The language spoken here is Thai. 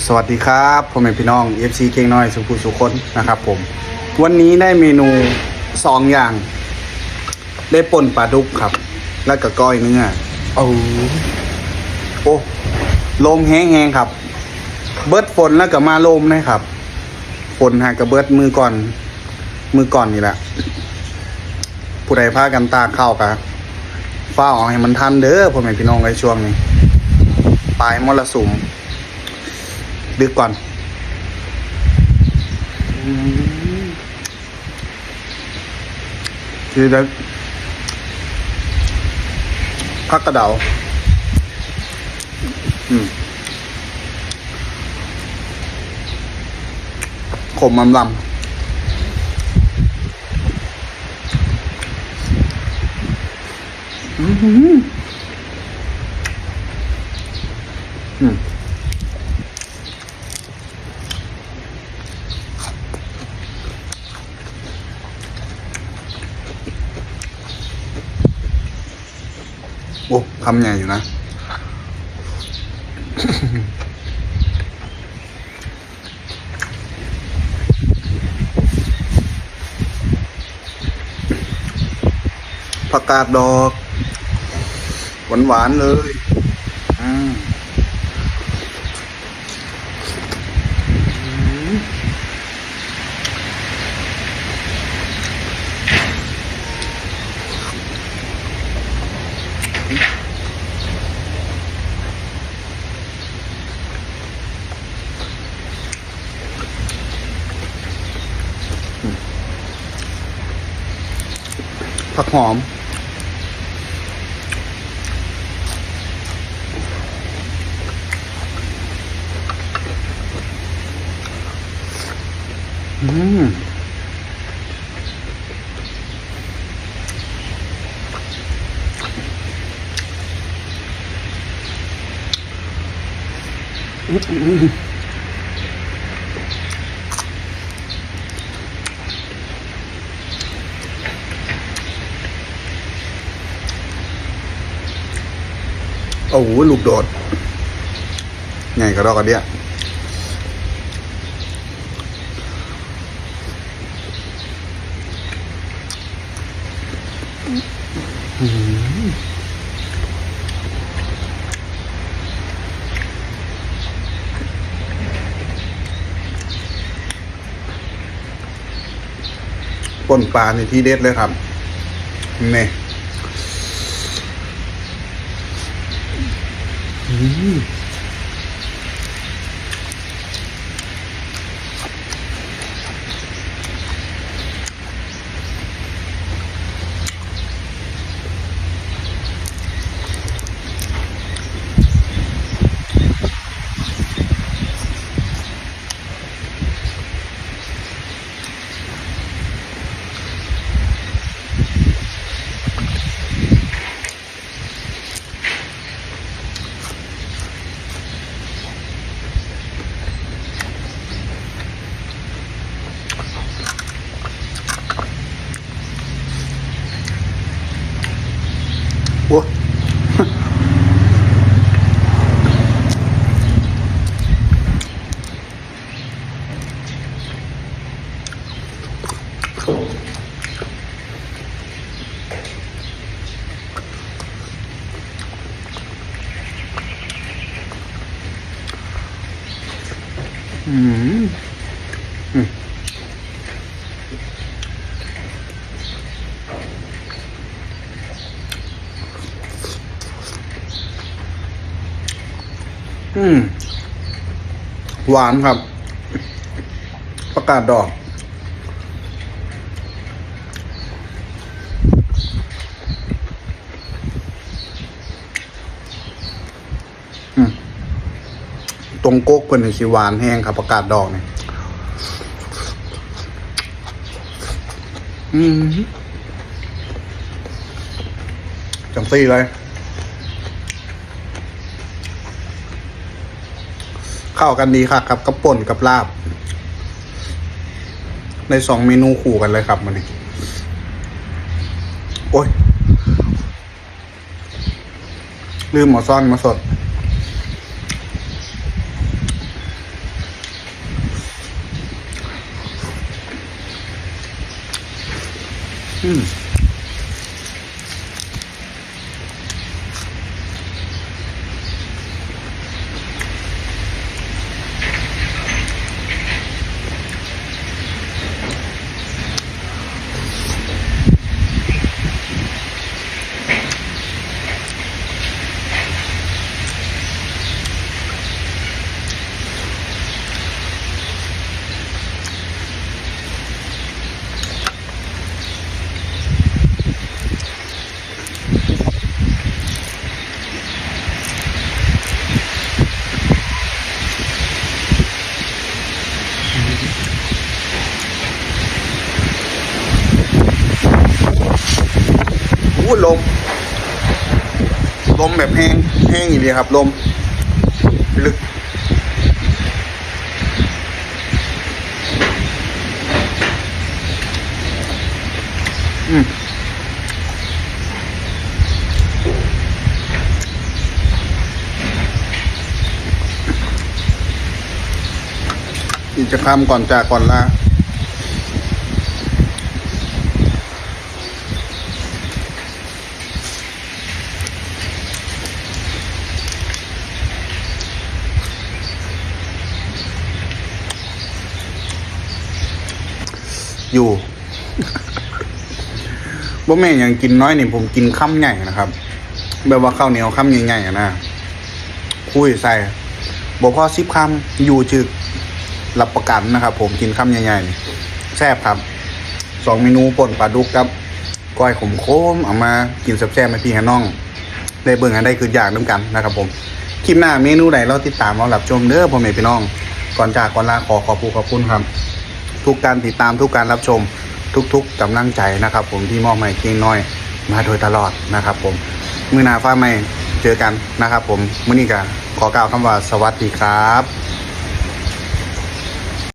สวัสดีครับพ่อแม่พี่น้อง FC เก่งน้อยสุภูสุคนนะครับผม วันนี้ได้เมนูสองอย่าง ได้ป่นปลาดุกครับ แล้วก็ก้อยเนื้อโอ้โอ้ลมแห้งๆครับ เบิดฝนแล้วก็มาลมนะครับฝนหากระเบิดมือก่อน มือก่อนนี่แหละผู้ใดพากันตากเข้าวกะฟ้าออกให้มันทันเด้อพ่อแม่พี่น้องในช่วงนี้ปลายมรสุม ดึกก่อนคือแล้วพักกระเดาอืมขมลำลำอืม อืมโอ้คำใหญ่อยู่นะ ผักกาดดอก หวานๆเลยอืม ผักหอม อืม โอ้โหลูกโดดใหญ่กระดอกกระเดียป่นปลาในที่เด็ดเลยครับนี่อื ม โอ้อื อืม หวานครับ ประกาศดอก ตรงโก๊กเพิ่นสิหวานแห้งครับ ประกาศดอกเนี่ยอืมจังซี่เลย เข้ากันดีค่ะครับกับป่นกับลาบ ในสองเมนูคู่กันเลยครับมันนี่โอ้ย ลืมหมอซ่อนมาสด อืม ลม ลมแบบแห้งแห้งอย่างเดียวครับ ลม ลึกอืมอีกจะคำก่อนจากก่อนลา อยู่บ่แม่ย่างกินน้อยนี่ผมกินคำใหญ่นะครับ แบบว่าข้าวเหนียวคำใหญ่ๆนะคุยใส่บ่พอสิบคำอยู่จึกรับประกันนะครับ ผมกินคำใหญ่ๆแซ่บครับสองเมนูป่นปลาดุกครับก้อยขมโค้มเอามากินแซ่บๆให้พี่ให้น้องได้เบิ่งกันได้คืออยากน้ำกันนะครับผมคลิปหน้าเมนูไหนเราติดตามเรารับชมเด้อพ่อแม่พี่น้อง ก่อนจากก่อนลาขอขอบคุณขอบคุณครับ ทุกการติดตามทุกการรับชมทุกๆกำลังใจนะครับ ผมที่มอบให้เก่งน้อยมาโดยตลอดนะครับ ผมมือหนาฟ้าไม่เจอกันนะครับ ผมมื้อนี้ก็ขอกล่าวคำว่าสวัสดีครับ